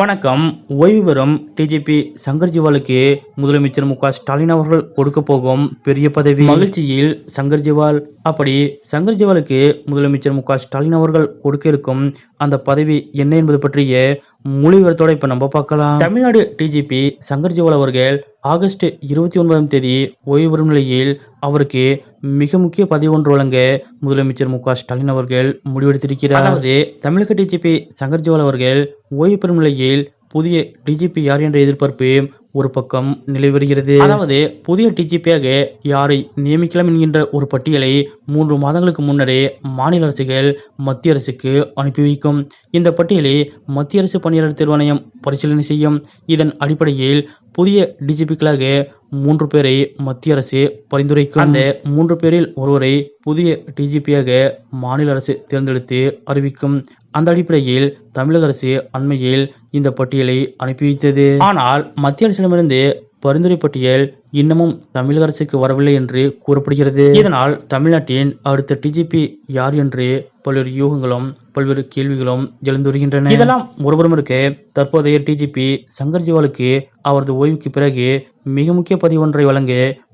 வணக்கம். ஓய்வு பெறும் டிஜிபி சங்கர் ஜிவாலுக்கு முதலமைச்சர் மு ஸ்டாலின் அவர்கள் கொடுக்க போகும் பெரிய பதவி. மகிழ்ச்சியில் சங்கர் ஜிவால் அப்படி சங்கர் ஜிவாலுக்கு முதலமைச்சர் மு ஸ்டாலின் அவர்கள் கொடுக்க இருக்கும் அந்த பதவி என்ன என்பது பற்றிய முழு இப்ப நம்ம பார்க்கலாம். தமிழ்நாடு டிஜிபி சங்கர் ஜிவால் அவர்கள் ஆகஸ்ட் இருபத்தி ஒன்பதாம் தேதி ஓய்வு பெறும் நிலையில் அவருக்கு மிக முக்கிய பதவி ஒன்று வழங்க முதலமைச்சர் மு க ஸ்டாலின் அவர்கள் முடிவெடுத்திருக்கிறார். அதாவது தமிழக டிஜிபி சங்கர் ஜிவால் அவர்கள் ஓய்வு பெறும் நிலையில் புதிய டிஜிபி யார் என்ற எதிர்பார்ப்பு ஒரு பக்கம் நிலை வருகிறது. அதாவது புதிய டிஜிபியாக யாரை நியமிக்கலாம் என்கின்ற ஒரு பட்டியலை மூன்று மாதங்களுக்கு முன்னரே மாநில அரசுகள் மத்திய அரசுக்கு அனுப்பி வைக்கும். இந்த பட்டியலை மத்திய அரசு பணியாளர் தேர்வாணையம் பரிசீலனை செய்யும். இதன் அடிப்படையில் புதிய டிஜிபிக்களாக மூன்று பேரை மத்திய அரசு பரிந்துரைக்கும் அந்த மூன்று பேரில் ஒருவரை புதிய டிஜிபியாக மாநில அரசு தேர்ந்தெடுத்து அறிவிக்கும் அந்த அடிப்படையில் தமிழக அரசு அண்மையில் இந்த பட்டியலை அனுப்பி வைத்தது. ஆனால் மத்திய அரசிடமிருந்து பரிந்துரை பட்டியல் இன்னமும் தமிழக அரசுக்கு வரவில்லை என்று கூறப்படுகிறது. இதனால் தமிழ்நாட்டின் அடுத்த டிஜிபி யார் என்று பல்வேறு யூகங்களும் பல்வேறு கேள்விகளும் எழுந்து வருகின்றன இதெல்லாம் ஒருபுறம் இருக்க தற்போதைய டிஜிபி சங்கர் ஜிவாலுக்கு அவரது ஓய்வுக்கு பிறகு மிக முக்கிய பதவி ஒன்றை வழங்க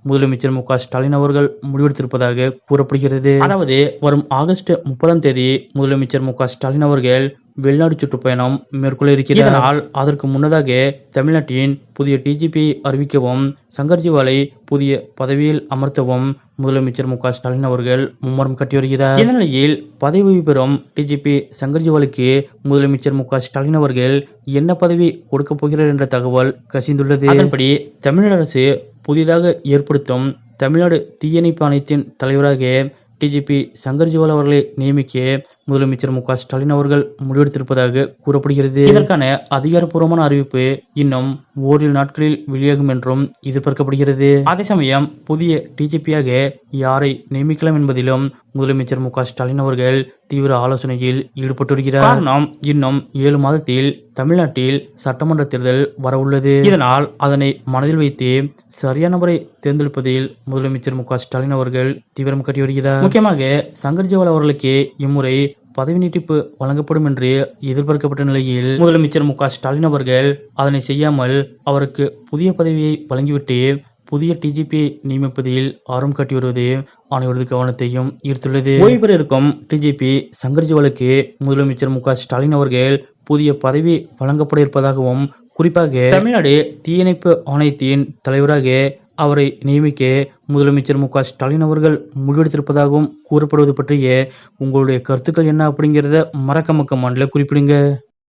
முதலமைச்சர் மு ஸ்டாலின் அவர்கள் முடிவெடுத்திருப்பதாக கூறப்படுகிறது. அதாவது வரும் ஆகஸ்ட் முப்பதாம் தேதி முதலமைச்சர் மு ஸ்டாலின் அவர்கள் வெளிநாடு சுற்றுப்பயணம் மேற்கொள்ள இருக்கிறார் அதற்கு முன்னதாக தமிழ்நாட்டின் புதிய டிஜிபி அறிவிக்கவும் சங்கர்ஜிவாலை புதிய பதவியில் அமர்த்தவும் முதலமைச்சர் மு க ஸ்டாலின் அவர்கள் மும்மரம் கட்டி வருகிறார். இந்த நிலையில் பதவி பெறும் டிஜிபி சங்கர்ஜிவாலுக்கு முதலமைச்சர் மு க ஸ்டாலின் அவர்கள் என்ன பதவி கொடுக்க போகிறார் என்ற தகவல் கசிந்துள்ளது. அதன்படி தமிழக அரசு புதிதாக ஏற்படுத்தும் தமிழ்நாடு தீயணைப்பு ஆணையத்தின் தலைவராக டிஜிபி சங்கர் ஜிவால் அவர்களை நியமிக்க முதலமைச்சர் மு ஸ்டாலின் அவர்கள் முடிவெடுத்திருப்பதாக கூறப்படுகிறது. இதற்கான அதிகாரப்பூர்வமான அறிவிப்பு இன்னும் ஓரிரு நாட்களில் வெளியாகும் என்றும் எதிர்பார்க்கப்படுகிறது. அதே சமயம் புதிய டிஜிபியாக யாரை நியமிக்கலாம் என்பதிலும் முதலமைச்சர் மு ஸ்டாலின் அவர்கள் தீவிர ஆலோசனையில் ஈடுபட்டு வருகிறார். காரணம் இன்னும் ஏழு மாதத்தில் தமிழ்நாட்டில் சட்டமன்ற தேர்தல் வரவுள்ளது இதனால் அதனை மனதில் வைத்து சரியான முறை தேர்ந்தெடுப்பதில் முதலமைச்சர் மு ஸ்டாலின் அவர்கள் தீவிரம் காட்டி வருகிறார். முக்கியமாக சங்கர் ஜிவால் அவர்களுக்கு இம்முறை பதவி நீட்டிப்பு வழங்கப்படும் என்று எதிர்பார்க்கப்பட்ட நிலையில் முதலமைச்சர் மு ஸ்டாலின் அவர்கள் அதனை செய்யாமல் அவருக்கு புதிய பதவியை வழங்கிவிட்டு புதிய டிஜிபி நியமிப்பதில் ஆர்வம் காட்டி வருவது அனைவரது கவனத்தையும் ஈர்த்துள்ளது. ஓய்வு பெற இருக்கும் டிஜிபி சங்கர் ஜிவாலுக்கு முதலமைச்சர் மு ஸ்டாலின் அவர்கள் புதிய பதவி வழங்கப்பட இருப்பதாகவும் குறிப்பாக தமிழ்நாடு தீயணைப்பு ஆணையத்தின் தலைவராக அவரை நியமிக்க முதலமைச்சர் மு க ஸ்டாலின் அவர்கள் முடிவெடுத்திருப்பதாகவும் கூறப்படுவது பற்றிய உங்களுடைய கருத்துக்கள் என்ன அப்படிங்கிறத மறக்க மக்க குறிப்பிடுங்க.